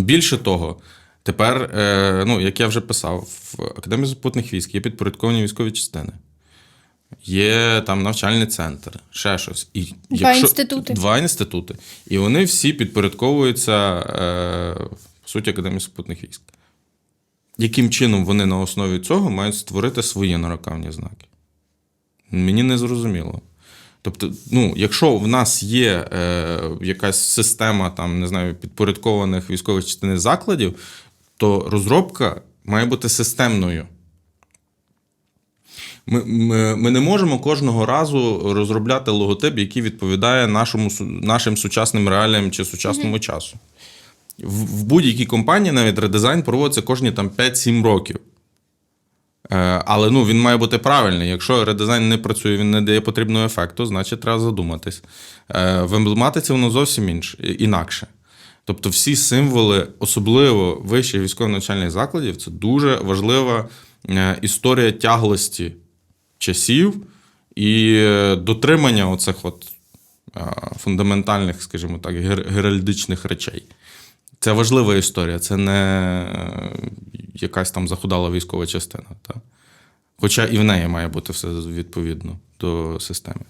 Більше того, тепер, е, ну, як я вже писав, в Академії супутних військ є підпорядковані військові частини. Є там навчальний центр, ще щось. І Два інститути. Два інститути. І вони всі підпорядковуються, е, по суті, Академії супутних військ. Яким чином вони на основі цього мають створити свої нарукавні знаки? Мені не зрозуміло. Тобто, ну, якщо в нас є е, якась система там, не знаю, підпорядкованих військових частин закладів, то розробка має бути системною. Ми, ми, ми не можемо кожного разу розробляти логотип, який відповідає нашому, нашим сучасним реаліям чи сучасному часу. В, в будь-якій компанії навіть редизайн проводиться кожні там 5-7 років. Але ну, він має бути правильний. Якщо редизайн не працює, він не дає потрібного ефекту, значить треба задуматись. Е, в емблематиці воно зовсім інше, інакше. Тобто, всі символи, особливо вищих військово-навчальних закладів, це дуже важлива е, історія тяглості часів і е, дотримання оцих от фундаментальних, скажімо так, геральдичних речей. Це важлива історія, це не якась там захудала військова частина. Та? Хоча і в неї має бути все відповідно до системи.